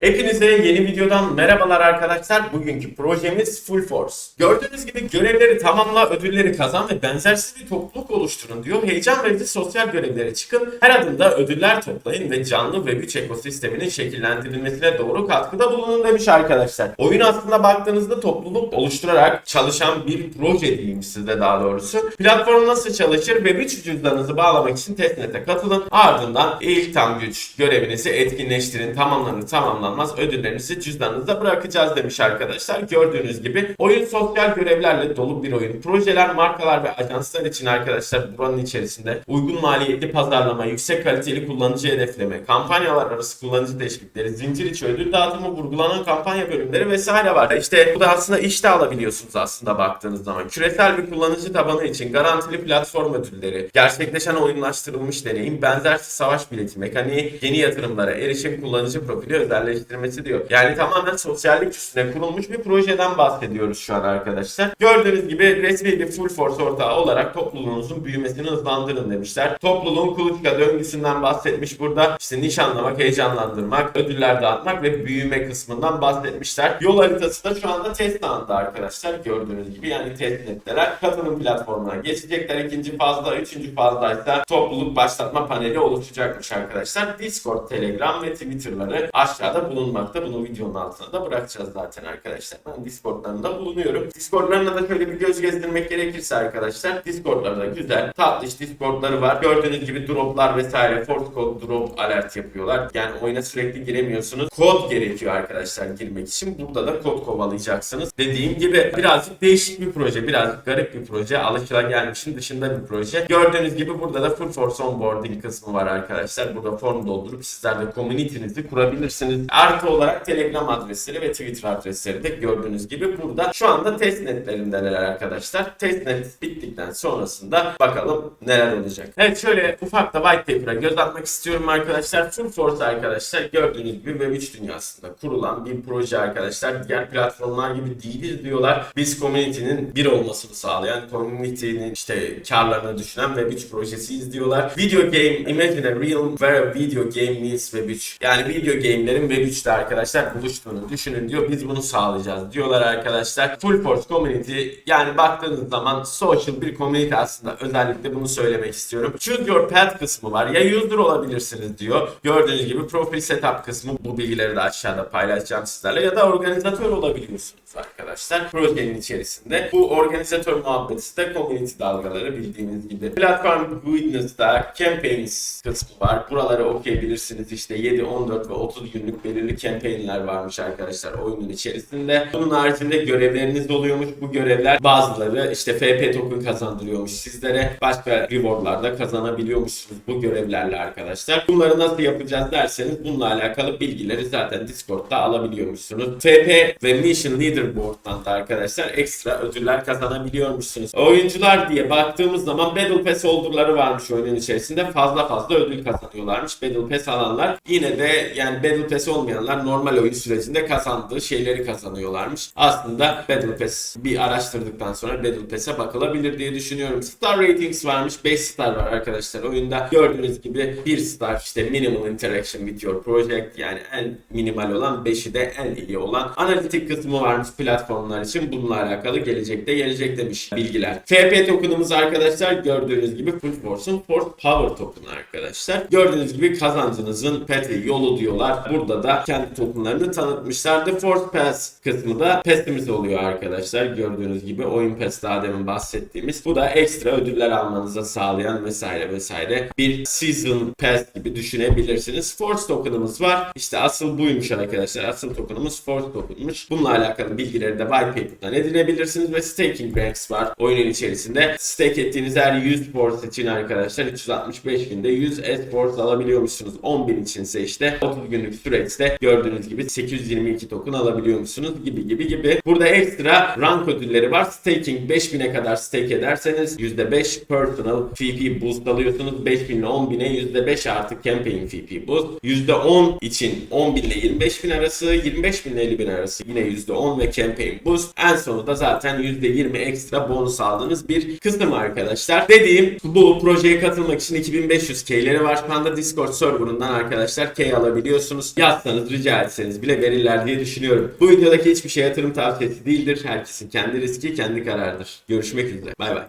Hepinize yeni videodan merhabalar arkadaşlar. Bugünkü projemiz Full Force. Gördüğünüz gibi görevleri tamamla, ödülleri kazan ve benzersiz bir topluluk oluşturun diyor. Heyecan verici sosyal görevlere çıkın. Her adımda ödüller toplayın ve canlı ve güç ekosisteminin şekillendirilmesine doğru katkıda bulunun demiş arkadaşlar. Oyun aslında baktığınızda topluluk oluşturarak çalışan bir proje diyeyim size daha doğrusu. Platform nasıl çalışır ve güç cüzdanınızı bağlamak için testnet'e katılın. Ardından ilk tam güç görevinizi etkinleştirin. Tamamlanır tamamlanmaz ödüllerinizi cüzdanınızda bırakacağız demiş arkadaşlar. Gördüğünüz gibi oyun sosyal görevlerle dolu bir oyun. Projeler, markalar ve ajanslar için arkadaşlar buranın içerisinde uygun maliyetli pazarlama, yüksek kaliteli kullanıcı hedefleme, kampanyalar arası kullanıcı teşvikleri, zincir içi ödül dağıtımı vurgulanan kampanya bölümleri vesaire var. İşte bu da aslında iş de alabiliyorsunuz aslında baktığınız zaman. Küresel bir kullanıcı tabanı için garantili platform ödülleri, gerçekleşen oyunlaştırılmış deneyim, benzersiz savaş bileti mekaniği, yeni yatırımlara erişim kullanıcı profili özelleştirmesi diyor. Yani tamamen sosyallik üstüne kurulmuş bir projeden bahsediyoruz şu an arkadaşlar. Gördüğünüz gibi resmi bir full force ortağı olarak topluluğunuzun büyümesini hızlandırın demişler. Topluluğun kuluçka döngüsünden bahsetmiş burada. İşte nişanlamak, heyecanlandırmak, ödüller dağıtmak ve büyüme kısmından bahsetmişler. Yol haritası da şu anda test anında arkadaşlar. Gördüğünüz gibi yani test netteler. Katılım platformuna geçecekler. ikinci fazda, üçüncü fazda ise topluluk başlatma paneli oluşacakmış arkadaşlar. Discord, Telegram ve Twitter'ları aşağıda bulunmakta. Bunu videonun altına da bırakacağız zaten arkadaşlar. Ben Discord'larında bulunuyorum. Discord'larına da şöyle bir göz gezdirmek gerekirse arkadaşlar. Discord'larda güzel, tatlış Discord'ları var. Gördüğünüz gibi droplar vesaire force code drop alert yapıyorlar. Yani oyuna sürekli giremiyorsunuz. Kod gerekiyor arkadaşlar girmek için. Burada da kod kovalayacaksınız. Dediğim gibi birazcık değişik bir proje. Birazcık garip bir proje. Alışılagelmişin dışında bir proje. Gördüğünüz gibi burada da full force onboarding kısmı var arkadaşlar. Burada form doldurup sizler de community'nizi kurabilirsiniz. Artı olarak Telegram adresleri ve Twitter adresleri de gördüğünüz gibi burada. Şu anda testnetlerindeler arkadaşlar. Testnet bittikten sonrasında bakalım neler olacak. Evet şöyle ufak da white paper'a göz atmak istiyorum arkadaşlar. Full Force arkadaşlar gördüğünüz gibi Web3 dünyasında kurulan bir proje arkadaşlar. Diğer platformlar gibi değiliz diyorlar. Biz community'nin bir olmasını sağlayan, community'nin işte karlarını düşünen Web3 projesiyiz diyorlar. Video game, imagine a realm where a video game meets Web3. Yani video game'lerin Web3'te arkadaşlar buluştuğunu düşünün diyor. Biz bunu sağlayacağız diyorlar arkadaşlar. Full Force Community yani baktığınız zaman social bir community aslında. Özellikle bunu söylemek istiyorum. Choose your path kısmı var. Ya user olabilirsiniz diyor. Gördüğünüz gibi profil setup kısmı bu bilgileri de aşağıda paylaşacağım sizlerle. Ya da organizatör olabiliyorsunuz arkadaşlar. Projenin içerisinde. Bu organizatör muhabbeti de community dalgaları bildiğiniz gibi. Platform Witness'ta campaigns kısmı var. Buraları okuyabilirsiniz. İşte 7, 14 ve 30 günlük belirli campaignler varmış arkadaşlar oyunun içerisinde. Bunun haricinde görevleriniz oluyormuş. Bu görevler bazıları işte FP token kazandırıyormuş sizlere. Başka rewardlar da kazanabiliyormuşsunuz bu görevlerle arkadaşlar. Bunları nasıl yapacağız derseniz bununla alakalı bilgileri zaten Discord'da alabiliyormuşsunuz. FP ve Mission Leaderboard'dan da arkadaşlar ekstra ödüller kazanabiliyormuşsunuz. Oyuncular diye baktığımız zaman Battle Pass hold'erları varmış oyunun içerisinde. Fazla fazla ödül kazanıyorlarmış. Battle Pass alanlar. Yine de yani Battle Pass olmayanlar normal oyun sürecinde kazandığı şeyleri kazanıyorlarmış. Aslında Battle Pass bir araştırdıktan sonra Battle Pass'e bakılabilir diye düşünüyorum. Star ratings varmış. 5 star var arkadaşlar oyunda. Gördüğünüz gibi 1 star işte minimal interaction with your project yani en minimal olan 5'i de en iyi olan analitik kısmı varmış platformlar için. Bununla alakalı gelecekte gelecek demiş bilgiler. FP token'ımız arkadaşlar gördüğünüz gibi Full Force'un Force Power token'ı arkadaşlar. Gördüğünüz gibi kazancınızın peti yolu diyorlar. Burada da kendi tokenlarını tanıtmışlar. The Force Pass kısmı da pass'imiz oluyor arkadaşlar. Gördüğünüz gibi oyun pass demin bahsettiğimiz. Bu da ekstra ödüller almanıza sağlayan vesaire vesaire bir season pass gibi düşünebilirsiniz. Force token'ımız var. İşte asıl buymuş arkadaşlar. Asıl token'ımız Force token'mış. Bununla alakalı bilgileri de white paper'dan edinebilirsiniz ve staking ranks var oyunun içerisinde. Stake ettiğiniz her 100 force için arkadaşlar 365 günde 100 S-Force alabiliyormuşsunuz. 10 bin içinse işte 30 günlük süreçte gördüğünüz gibi 822 token alabiliyormuşsunuz gibi gibi gibi. Burada ekstra rank ödülleri var. Staking 5000'e kadar stake ederseniz %5 personal FP boost alıyorsunuz. 5000 ile 10.000'e %5 artı campaign FP boost. %10 için 10.000 ile 25.000 arası, 25.000 ile 50.000 arası yine %10 ve campaign boost. En sonunda zaten %20 ekstra bonus aldığınız bir kısım arkadaşlar. Dediğim bu projeye katılmak için 2500 K'leri var. Şu anda Discord serverından arkadaşlar K alabiliyorsunuz. Yaz yapsanız rica etseniz bile verirler diye düşünüyorum. Bu videodaki hiçbir şey yatırım tavsiyesi değildir. Herkesin kendi riski kendi kararıdır. Görüşmek üzere. Bay bay.